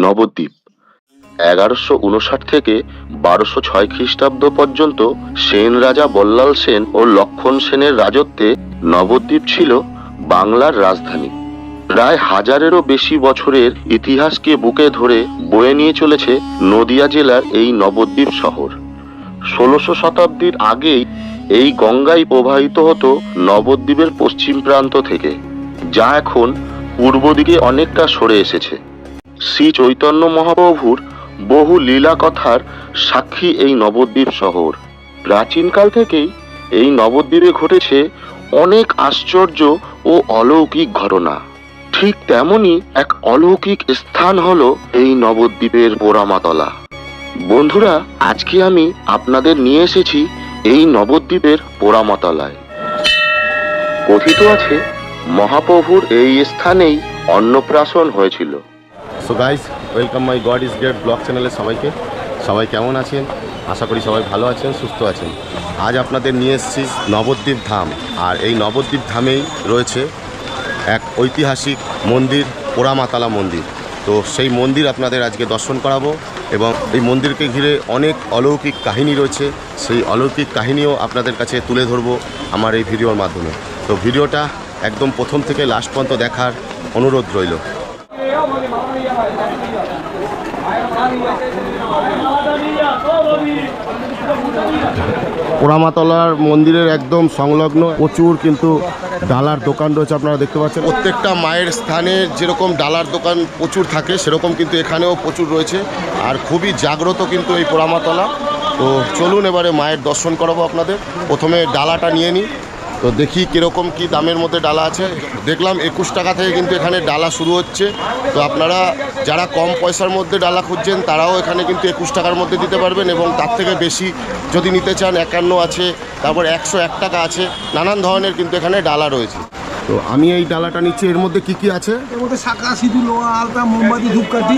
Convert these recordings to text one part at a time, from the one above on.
নবদ্বীপ। এগারোশো উনষাট থেকে বারোশো ছয় খ্রিস্টাব্দ পর্যন্ত সেন রাজা বল্লাল সেন ও লক্ষণ সেনের রাজত্বে নবদ্বীপ ছিল বাংলার রাজধানী। প্রায় হাজারেরও বেশি বছরের ইতিহাসকে বুকে ধরে বয়ে নিয়ে চলেছে নদিয়া জেলার এই নবদ্বীপ শহর। ষোলোশো শতাব্দীর আগেই এই গঙ্গাই প্রবাহিত হতো নবদ্বীপের পশ্চিম প্রান্ত থেকে, যা এখন পূর্ব দিকে অনেকটা সরে এসেছে। শ্রী চৈতন্য মহাপ্রভুর বহু লীলা কথার সাক্ষী এই নবদ্বীপ শহর। প্রাচীনকাল থেকেই এই নবদ্বীপে ঘটেছে অনেক আশ্চর্য ও অলৌকিক ঘটনা। ঠিক তেমনই এক অলৌকিক স্থান হলো এই নবদ্বীপের পোড়ামাতলা। বন্ধুরা, আজকে আমি আপনাদের নিয়ে এসেছি এই নবদ্বীপের পোড়ামাতলায়। কথিত আছে, মহাপ্রভুর এই স্থানেই অন্নপ্রাশন হয়েছিল। So guys welcome my god is great blog চ্যানেলে সবাইকে। সবাই কেমন আছেন? আশা করি সবাই ভালো আছেন, সুস্থ আছেন। আজ আপনাদের নিয়ে এসেছি নবদ্বীপ ধাম। আর এই নবদ্বীপ ধামেই রয়েছে এক ঐতিহাসিক মন্দির, পোড়ামাতালা মন্দির। তো সেই মন্দির আপনাদের আজকে দর্শন করাবো এবং এই মন্দিরকে ঘিরে অনেক অলৌকিক কাহিনী রয়েছে। সেই অলৌকিক কাহিনীও আপনাদের কাছে তুলে ধরবো আমার এই ভিডিওর মাধ্যমে। তো ভিডিওটা একদম প্রথম থেকে লাস্ট পর্যন্ত দেখার অনুরোধ রইল। পোড়ামাতলার মন্দিরের একদম সংলগ্ন, প্রচুর কিন্তু ডালার দোকান রয়েছে আপনারা দেখতে পাচ্ছেন। প্রত্যেকটা মায়ের স্থানে যেরকম ডালার দোকান প্রচুর থাকে, সেরকম কিন্তু এখানেও প্রচুর রয়েছে। আর খুবই জাগ্রত কিন্তু এই পোড়ামাতলা তো চলুন এবারে মায়ের দর্শন করাবো আপনাদের। প্রথমে ডালাটা নিয়ে নিই। তো দেখি কীরকম কি দামের মধ্যে ডালা আছে। দেখলাম একুশ টাকা থেকে কিন্তু এখানে ডালা শুরু হচ্ছে। তো আপনারা যারা কম পয়সার মধ্যে ডালা খুঁজছেন, তারাও এখানে কিন্তু একুশ টাকার মধ্যে দিতে পারবেন এবং তার থেকে বেশি যদি নিতে চান, একান্ন আছে, তারপর একশো এক টাকা আছে। নানান ধরনের কিন্তু এখানে ডালা রয়েছে। তো আমি এই ডালাটা নিচ্ছি। এর মধ্যে কি কি আছে? এর মধ্যে শাখা সিঁদুর লোহা আলতা মোমবাতি ধূপকাঠি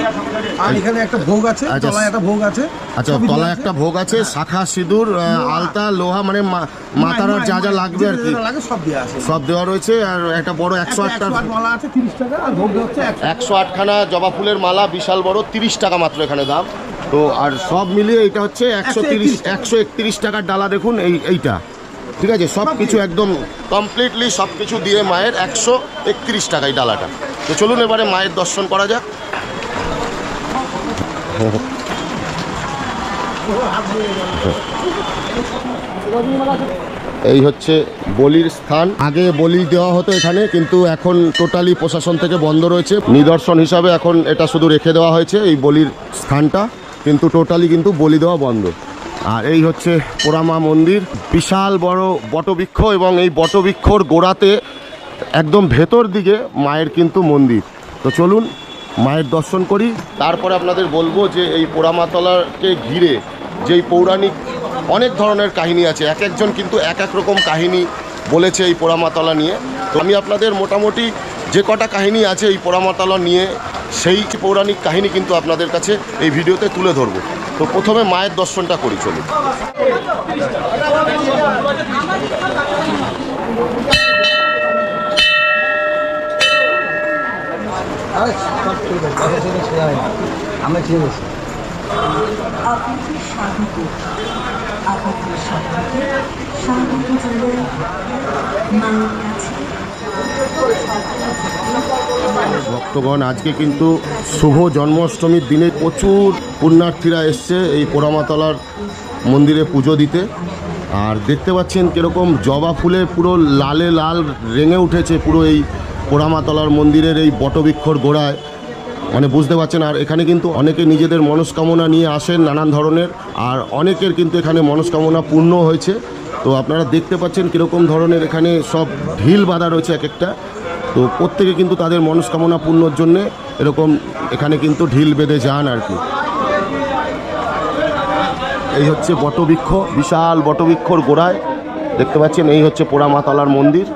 আর এখানে একটা ভোগ আছে আচ্ছা। তলায় একটা ভোগ আছে আচ্ছা তলায় একটা ভোগ আছে শাখা সিঁদুর আলতা লোহা মানে মাতার যা যা লাগবে আর কি। সব দেওয়া রয়েছে আর একটা বড় একশো আটটা একশো আট মালা আছে তিরিশ টাকা আর ভোগ হচ্ছে একশো একশো আটখানা জবা ফুলের মালা বিশাল বড় তিরিশ টাকা মাত্র এখানে দাম। তো আর সব মিলিয়ে এটা হচ্ছে একশো তিরিশ একশো একত্রিশ টাকার ডালা দেখুন এই এইটা। ঠিক আছে সব কিছু একদম কমপ্লিটলি সব কিছু দিয়ে মায়ের একশো একত্রিশ টাকা এই ডালাটা। তো চলুন এবারে মায়ের দর্শন করা যাক। এই হচ্ছে বলির স্থান। আগে বলি দেওয়া হতো এখানে কিন্তু এখন টোটালি প্রশাসন থেকে বন্ধ রয়েছে। নিদর্শন হিসাবে এখন এটা শুধু রেখে দেওয়া হয়েছে এই বলির স্থানটা কিন্তু টোটালি কিন্তু বলি দেওয়া বন্ধ। আর এই হচ্ছে পোড়ামা মন্দির। বিশাল বড় বটবৃক্ষ এবং এই বটবৃক্ষর গোড়াতে একদম ভেতর দিকে মায়ের কিন্তু মন্দির। তো চলুন মায়ের দর্শন করি। তারপরে আপনাদের বলব যে এই পোড়ামাতলাকে ঘিরে যেই পৌরাণিক অনেক ধরনের কাহিনী আছে, এক একজন কিন্তু এক এক রকম কাহিনী বলেছে এই পোড়ামাতলা নিয়ে। তো আমি আপনাদের মোটামুটি যে কটা কাহিনী আছে এই পোড়ামাতলা নিয়ে, সেই পৌরাণিক কাহিনী কিন্তু আপনাদের কাছে এই ভিডিওতে তুলে ধরবো। তো প্রথমে মায়ের দর্শনটা করি চলুন। আমরা ঠিক আছে স্বাগত স্বাগত কাছে ভক্তগণ, আজকে কিন্তু শুভ জন্মাষ্টমীর দিনে প্রচুর পুণ্যার্থীরা এসছে এই পোড়ামাতলার মন্দিরে পুজো দিতে। আর দেখতে পাচ্ছেন কীরকম জবা ফুলে পুরো লালে লাল রেঙে উঠেছে পুরো এই পোড়ামাতলার মন্দিরের এই বটবৃক্ষর গোড়ায়। মানে বুঝতে পারছেন, আর এখানে কিন্তু অনেকে নিজেদের মনস্কামনা নিয়ে আসেন নানান ধরনের, আর অনেকের কিন্তু এখানে মনস্কামনা পূর্ণ হয়েছে। তো আপনারা দেখতে পাচ্ছেন কীরকম ধরনের এখানে সব ঢিল বাঁধা রয়েছে এক একটা তো প্রত্যেকে কিন্তু তাদের মনস্কামনা পূর্ণর জন্যে এরকম এখানে কিন্তু ঢিল বেঁধে যান আর কি। এই হচ্ছে বটবৃক্ষ, বিশাল বটবৃক্ষর গোড়ায়। দেখতে পাচ্ছেন এই হচ্ছে পোড়ামাতালার মন্দির।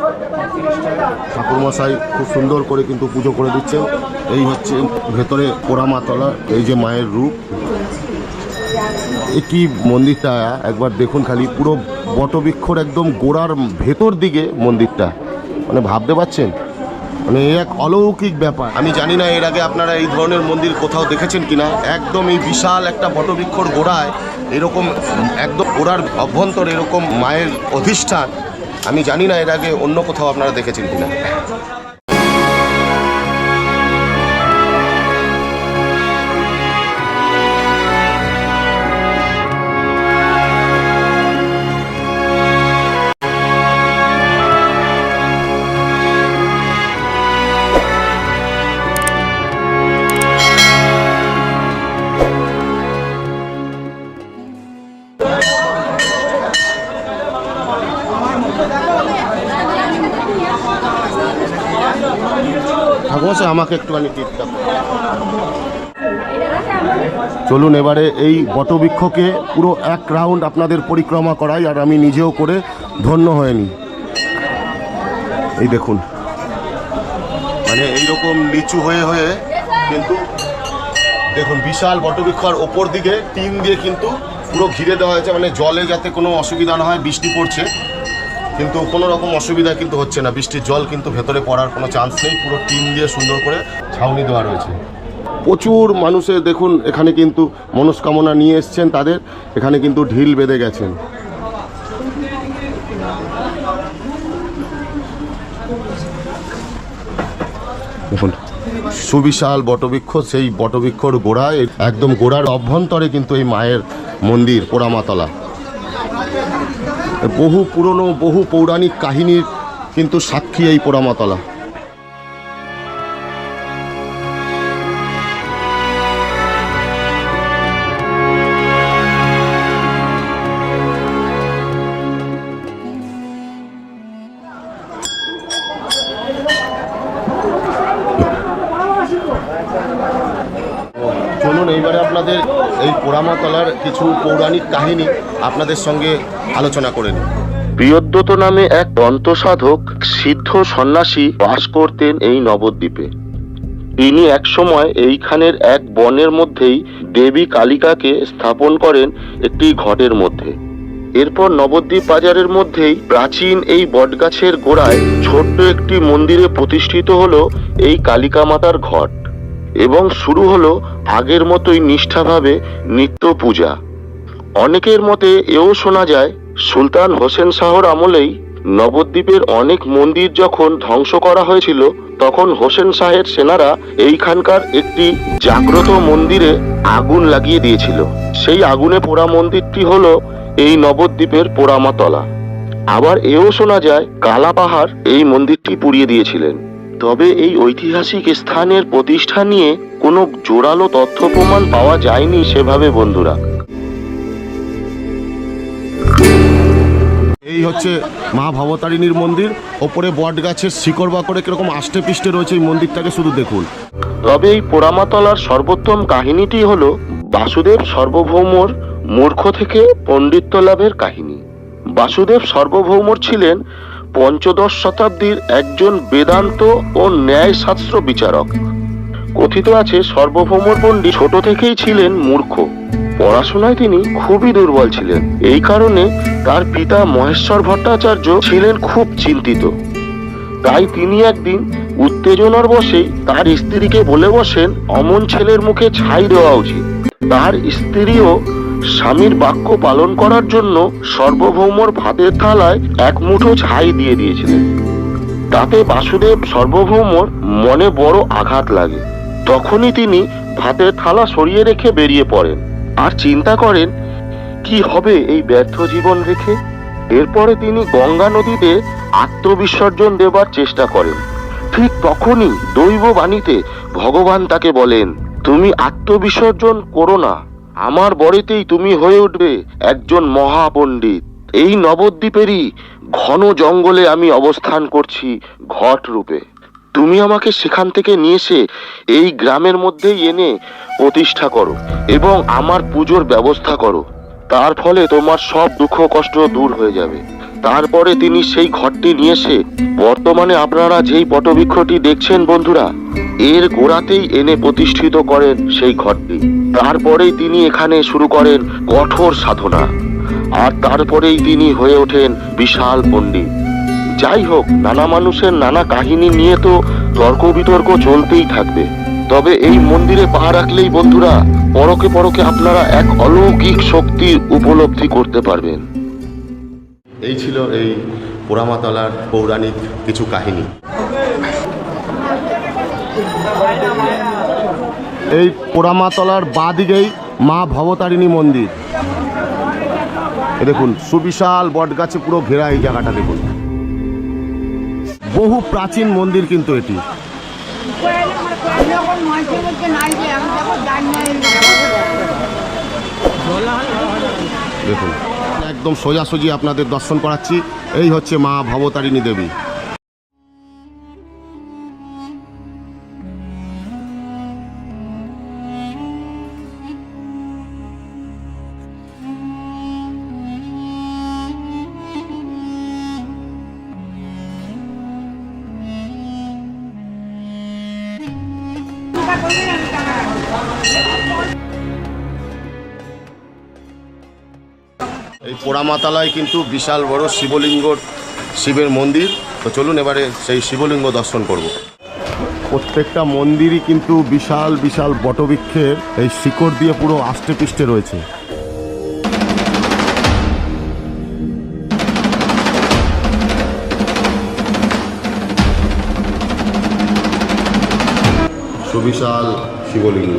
ঠাকুরমশাই খুব সুন্দর করে কিন্তু পুজো করে দিচ্ছেন। এই হচ্ছে ভেতরে পোড়ামাতলা, এই যে মায়ের রূপ। এ কি মন্দিরটা, একবার দেখুন খালি, পুরো বটবৃক্ষর একদম গোড়ার ভেতর দিকে মন্দিরটা। মানে ভাবতে পারছেন? মানে এক অলৌকিক ব্যাপার। আমি জানি না এর আগে আপনারা এই ধরনের মন্দির কোথাও দেখেছেন কিনা। একদম এই বিশাল একটা বটবৃক্ষর গোড়ায় এরকম একদম গোড়ার অভ্যন্তর এরকম মায়ের অধিষ্ঠান। আমি জানি না এর আগে অন্য কোথাও আপনারা দেখেছেন কিনা। আমাকে একটুখানি টিপটা চলুন এবারে এই বটবৃক্ষকে পুরো এক রাউন্ড আপনাদের পরিক্রমা করাই, আর আমি নিজেও করে ধন্য হয়নি। এই দেখুন। মানে এইরকম নিচু হয়ে হয়ে কিন্তু দেখুন, বিশাল বটবৃক্ষর ওপর দিকে টিন দিয়ে কিন্তু পুরো ঘিরে দেওয়া হয়েছে। মানে জলে যাতে কোনো অসুবিধা না হয়, বৃষ্টি পড়ছে। কিন্তু কোনো রকম অসুবিধা কিন্তু হচ্ছে না। বৃষ্টির জল কিন্তু ভেতরে পড়ার কোনো চান্স নেই। পুরো টিন দিয়ে সুন্দর করে ছাউনি দেওয়া রয়েছে। প্রচুর মানুষের দেখুন, এখানে কিন্তু মনস্কামনা নিয়ে এসছেন তাদের। এখানে কিন্তু ঢিল বেঁধে গেছেন। সুবিশাল বটবৃক্ষ, সেই বটবৃক্ষর গোড়ায়, একদম গোড়ার অভ্যন্তরে কিন্তু এই মায়ের মন্দির, পোড়ামাতলা। বহু পুরনো বহু পৌরাণিক কাহিনীর কিন্তু সাক্ষী এই পোড়ামাতলা। পোড়ামাতলার কিছু পৌরাণিক কাহিনী আপনাদের সঙ্গে আলোচনা করে নিই। নামে এক দন্ত সাধক সিদ্ধ সন্ন্যাসী বাস করতেন এই নবদ্বীপে। তিনি একসময় এইখানের এক বনের মধ্যেই দেবী কালিকাকে স্থাপন করেন একটি ঘটের মধ্যে। এরপর নবদ্বীপ বাজারের মধ্যেই প্রাচীন এই বটগাছের গোড়ায় ছোট্ট একটি মন্দিরে প্রতিষ্ঠিত হলো এই কালিকা মাতার ঘট। এবং শুরু হলো আগের মতোই নিষ্ঠাভাবে নিত্য পূজা। অনেকের মতে এও শোনা যায়, সুলতান হোসেন শাহর আমলেই নবদ্বীপের অনেক মন্দির যখন ধ্বংস করা হয়েছিল, তখন হোসেন শাহের সেনারা এইখানকার একটি জাগ্রত মন্দিরে আগুন লাগিয়ে দিয়েছিল। সেই আগুনে পোড়া মন্দিরটি হল এই নবদ্বীপের পোড়ামাতলা। আবার এও শোনা যায়, কালা পাহাড় এই মন্দিরটি পুড়িয়ে দিয়েছিলেন। তবে এই ঐতিহাসিক স্থানের প্রতিষ্ঠা নিয়ে কোনো জোরালো তথ্য প্রমাণ পাওয়া যায়নি সেভাবে বন্ধুরা। এই হচ্ছে মা ভবতারিণীর মন্দির। ওপরে বট গাছের শিকড় বাকড়ে কীরকম আষ্টে পিষ্টে রয়েছে এই মন্দিরটাকে শুধু দেখুন। তবে এই পোড়ামাতলার সর্বোত্তম কাহিনীটি হল বাসুদেব সর্বভৌমর মূর্খ থেকে পণ্ডিত্য লাভের কাহিনী। বাসুদেব সর্বভৌমর ছিলেন পঞ্চদশ শতাব্দীর একজন বেদান্ত ও ন্যায় শাস্ত্র বিচারক। কথিত আছে সর্বভৌমর পণ্ডিত ছোট থেকেই ছিলেন মূর্খ। পড়াশোনায় তিনি খুবই দুর্বল ছিলেন। এই কারণে তার পিতা মহেশ্বর ভট্টাচার্য ছিলেন খুব চিন্তিত। তাই তিনি একদিন উত্তেজনার বসেই তার স্ত্রীকে বলে বসেন, অমন ছেলের মুখে ছাই দেওয়া উচিত। তার স্ত্রীও স্বামীর বাক্য পালন করার জন্য সর্বভৌমর ভাতের থালায় এক মুঠো ছাই দিয়ে দিয়েছিলেন। তাতে বাসুদেব সর্বভৌমর মনে বড় আঘাত লাগে। তখনই তিনি ভাতের থালা সরিয়ে রেখে বেরিয়ে পড়েন আর চিন্তা করেন, কি হবে এই ব্যর্থ জীবন রেখে? এরপরে তিনি গঙ্গা নদীতে আত্মবিসর্জন দেবার চেষ্টা করেন। ঠিক তখনই দৈব বাণীতে ভগবান তাকে বলেন, তুমি আত্মবিসর্জন করো না। আমার বড়িতেই তুমি হয়ে উঠবে একজন মহাপণ্ডিত। এই নবদ্বীপেরই ঘন জঙ্গলে আমি অবস্থান করছি ঘট রূপে। তুমি আমাকে সেখান থেকে নিয়ে এসে এই গ্রামের মধ্যেই এনে প্রতিষ্ঠা করো এবং আমার পুজোর ব্যবস্থা করো। তার ফলে তোমার সব দুঃখ কষ্ট দূর হয়ে যাবে। তারপরে তিনি সেই ঘরটি নিয়ে এসে, বর্তমানে আপনারা যেই পটবৃক্ষটি দেখছেন বন্ধুরা, এর গোড়াতেই এনে প্রতিষ্ঠিত করেন সেই ঘরটি। তারপরেই তিনি এখানে শুরু করেন কঠোর সাধনা। আর তারপরেই তিনি হয়ে ওঠেন বিশাল পণ্ডিত। যাই হোক, নানা মানুষের নানা কাহিনী নিয়ে তো তর্ক বিতর্ক চলতেই থাকবে। তবে এই মন্দিরে পা রাখলেই বন্ধুরা, পরকে পরকে আপনারা এক অলৌকিক শক্তির উপলব্ধি করতে পারবেন। এই ছিল এই পোড়ামাতলার পৌরাণিক কিছু কাহিনী। এই পোড়ামাতলার বাঁ দিকেই মা ভবতারিণী মন্দির। দেখুন, সুবিশাল বটগাছে পুরো ঘেরা এই জায়গাটা দেখুন। বহু প্রাচীন মন্দির কিন্তু এটি। দেখুন। একদম সোজাসুজি আপনাদের দর্শন করাচ্ছি। এই হচ্ছে মা ভবতারিণী দেবী। এই পোড়ামাতালায় কিন্তু বিশাল বড় শিবলিঙ্গ শিবের মন্দির। তো চলুন এবারে সেই শিবলিঙ্গ দর্শন করব। প্রত্যেকটা মন্দিরই কিন্তু বিশাল বিশাল বটবৃক্ষের এই শিকড় দিয়ে পুরো আষ্টে পিষ্টে রয়েছে। সুবিশাল শিবলিঙ্গ।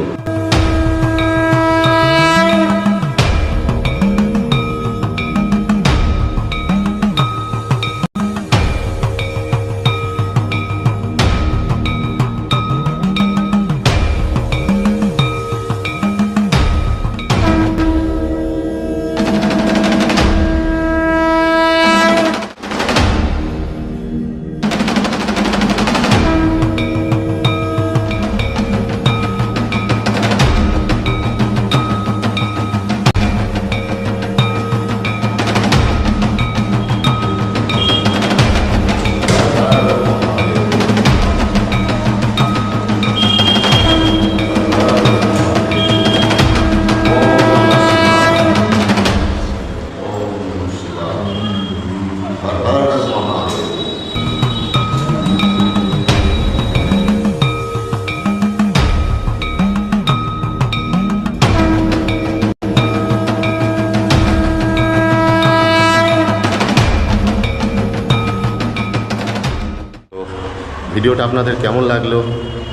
ভিডিওটা আপনাদের কেমন লাগল?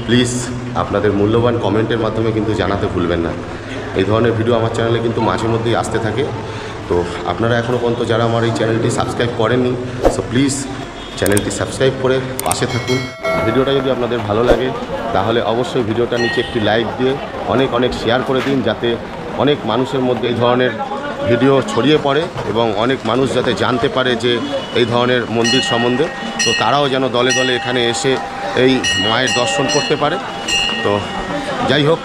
প্লিজ আপনাদের মূল্যবান কমেন্টের মাধ্যমে কিন্তু জানাতে ভুলবেন না। এই ধরনের ভিডিও আমার চ্যানেলে কিন্তু মাঝে মধ্যেই আসতে থাকে। তো আপনারা এখনও পর্যন্ত যারা আমার এই চ্যানেলটি সাবস্ক্রাইব করেননি সো প্লিজ চ্যানেলটি সাবস্ক্রাইব করে পাশে থাকুন। ভিডিওটা যদি আপনাদের ভালো লাগে, তাহলে অবশ্যই ভিডিওটা নিচে একটি লাইক দিয়ে অনেক অনেক শেয়ার করে দিন, যাতে অনেক মানুষের মধ্যে এই ধরনের ভিডিও ছড়িয়ে পড়ে এবং অনেক মানুষ যাতে জানতে পারে যে এই ধরনের মন্দির সম্বন্ধে। তো তারাও যেন দলে দলে এখানে এসে এই মায়ের দর্শন করতে পারে। তো যাই হোক,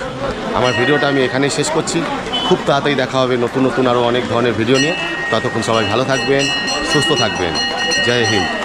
আমার ভিডিওটা আমি এখানেই শেষ করছি। খুব তাড়াতাড়ি দেখা হবে নতুন নতুন আরও অনেক ধরনের ভিডিও নিয়ে। ততক্ষণ সবাই ভালো থাকবেন, সুস্থ থাকবেন। জয় হিন্দ।